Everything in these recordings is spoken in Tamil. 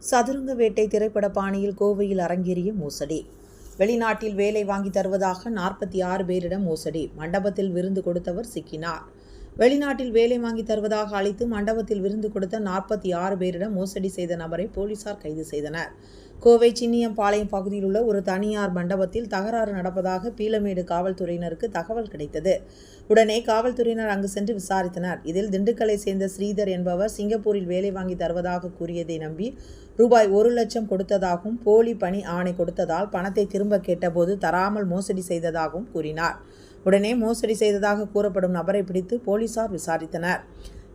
சதுரங்க வேட்டை திரைப்பட பாணியில் கோவையில் அரங்கேறிய மோசடி. வெளிநாட்டில் வேலை வாங்கி தருவதாக நாற்பத்தி ஆறு பேரிடம் மோசடி. மண்டபத்தில் விருந்து கொடுத்தவர் சிக்கினார். வெளிநாட்டில் வேலை வாங்கி தருவதாக அழைத்து மண்டபத்தில் விருந்து கொடுத்த நாற்பத்தி ஆறு பேரிடம் மோசடி செய்த நபரை போலீசார் கைது செய்தனர். கோவை சின்னியம்பாளையம் பகுதியில் உள்ள ஒரு தனியார் மண்டபத்தில் தகராறு நடப்பதாக பீலமேடு காவல்துறையினருக்கு தகவல் கிடைத்தது. உடனே காவல்துறையினர் அங்கு சென்று விசாரித்தனர். இதில் திண்டுக்கலை சேர்ந்த ஸ்ரீதர் என்பவர் சிங்கப்பூரில் வேலை வாங்கி தருவதாக கூறியதை நம்பி ரூபாய் ஒரு லட்சம் கொடுத்ததாகவும் போலி பணி ஆணை கொடுத்ததால் பணத்தை திரும்ப கேட்டபோது தராமல் மோசடி செய்ததாகவும் கூறினார். உடனே மோசடி செய்ததாக கூறப்படும் நபரை பிடித்து போலீசார் விசாரித்தனர்.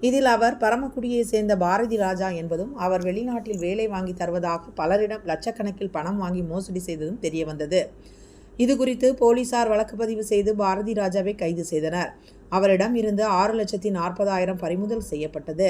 இதில் அவர் பரமக்குடியை சேர்ந்த பாரதி ராஜா என்பதும் அவர் வெளிநாட்டில் வேலை வாங்கி தருவதாக பலரிடம் லட்சக்கணக்கில் பணம் வாங்கி மோசடி செய்ததும் தெரியவந்தது. இது குறித்து போலீசார் வழக்கு பதிவு செய்து பாரதி ராஜாவை கைது செய்தனர். அவரிடம் இருந்து ஆறு லட்சத்தி நாற்பதாயிரம் பறிமுதல் செய்யப்பட்டது.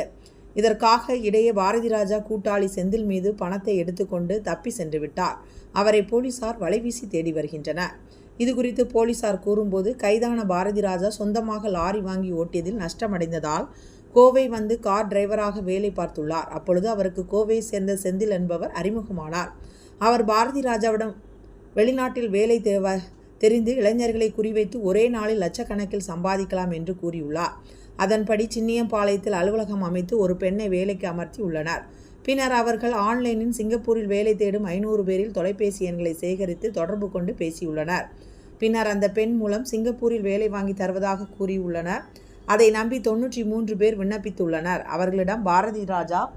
இதற்காக இடையே பாரதி ராஜா கூட்டாளி செந்தில் மீது பணத்தை எடுத்துக்கொண்டு தப்பி சென்று விட்டார். அவரை போலீசார் வலைவீசி தேடி வருகின்றனர். இது குறித்து போலீசார் கூறும்போது கைதான பாரதி ராஜா சொந்தமாக லாரி வாங்கி ஓட்டியதில் நஷ்டமடைந்ததால் கோவை வந்து கார் டிரைவராக வேலை பார்த்துள்ளார். அப்பொழுது அவருக்கு கோவையை சேர்ந்த செந்தில் என்பவர் அறிமுகமானார். அவர் பாரதி ராஜாவிடம் வெளிநாட்டில் வேலை தேவ தெரிந்து இளைஞர்களை குறிவைத்து ஒரே நாளில் லட்சக்கணக்கில் சம்பாதிக்கலாம் என்று கூறியுள்ளார். அதன்படி சின்னியம்பாளையத்தில் அலுவலகம் அமைத்து ஒரு பெண்ணை வேலைக்கு அமர்த்தி உள்ளனர். பின்னர் அவர்கள் ஆன்லைனில் சிங்கப்பூரில் வேலை தேடும் ஐநூறு பேரில் தொலைபேசி எண்களை சேகரித்து தொடர்பு கொண்டு பேசியுள்ளனர். பின்னர் அந்த பெண் மூலம் சிங்கப்பூரில் வேலை வாங்கி தருவதாக கூறியுள்ளனர். அதை நம்பி தொன்னூற்றி மூன்று பேர் விண்ணப்பித்துள்ளனர். அவர்களிடம் பாரதி ராஜா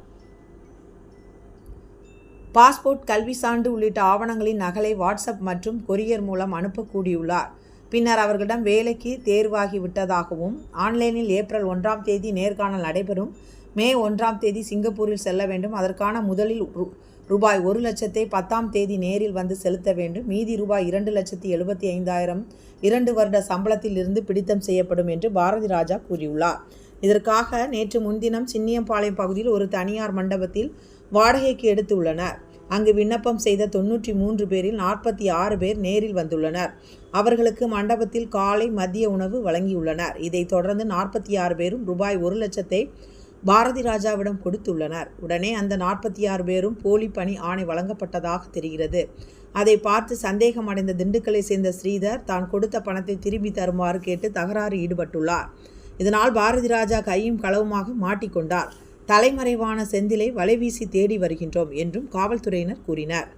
பாஸ்போர்ட் கல்வி சான்று உள்ளிட்ட ஆவணங்களின் நகலை வாட்ஸ்அப் மற்றும் கொரியர் மூலம் அனுப்பக்கூடியுள்ளார் பின்னர் அவர்களிடம் வேலைக்கு தேர்வாகிவிட்டதாகவும் ஆன்லைனில் ஏப்ரல் ஒன்றாம் தேதி நேர்காணல் நடைபெறும். மே ஒன்றாம் தேதி சிங்கப்பூரில் செல்ல வேண்டும். அதற்கான முதலில் ரூ- ரூபாய் ஒரு லட்சத்தை பத்தாம் தேதி நேரில் வந்து செலுத்த வேண்டும். மீதி ரூபாய் இரண்டு லட்சத்தி எழுபத்தி ஐந்தாயிரம் இரண்டு வருட சம்பளத்தில் இருந்து பிடித்தம் செய்யப்படும் என்று பாரதி ராஜா கூறியுள்ளார். இதற்காக நேற்று முன்தினம் சின்னியம்பாளையம் பகுதியில் ஒரு தனியார் மண்டபத்தில் வாடகைக்கு எடுத்துள்ளனர். அங்கு விண்ணப்பம் செய்த தொன்னூற்றி மூன்று பேரில் நாற்பத்தி ஆறு பேர் நேரில் வந்துள்ளனர். அவர்களுக்கு மண்டபத்தில் காலை மதிய உணவு வழங்கியுள்ளனர். இதைத் தொடர்ந்து நாற்பத்தி ஆறு பேரும் ரூபாய் ஒரு லட்சத்தை பாரதி ராஜாவிடம் கொடுத்துள்ளனர். உடனே அந்த நாற்பத்தி ஆறு பேரும் போலி பணி ஆணை வழங்கப்பட்டதாக தெரிகிறது. அதை பார்த்து சந்தேகமடைந்த திண்டுக்கலை சேர்ந்த ஸ்ரீதர் தான் கொடுத்த பணத்தை திரும்பி தருமாறு கேட்டு தகராறு ஈடுபட்டுள்ளார். இதனால் பாரதி ராஜா கையும் களவுமாக மாட்டிக்கொண்டார். தலைமறைவான செந்திலை வலைவீசி தேடி வருகின்றோம் என்றும் காவல்துறையினர் கூறினர்.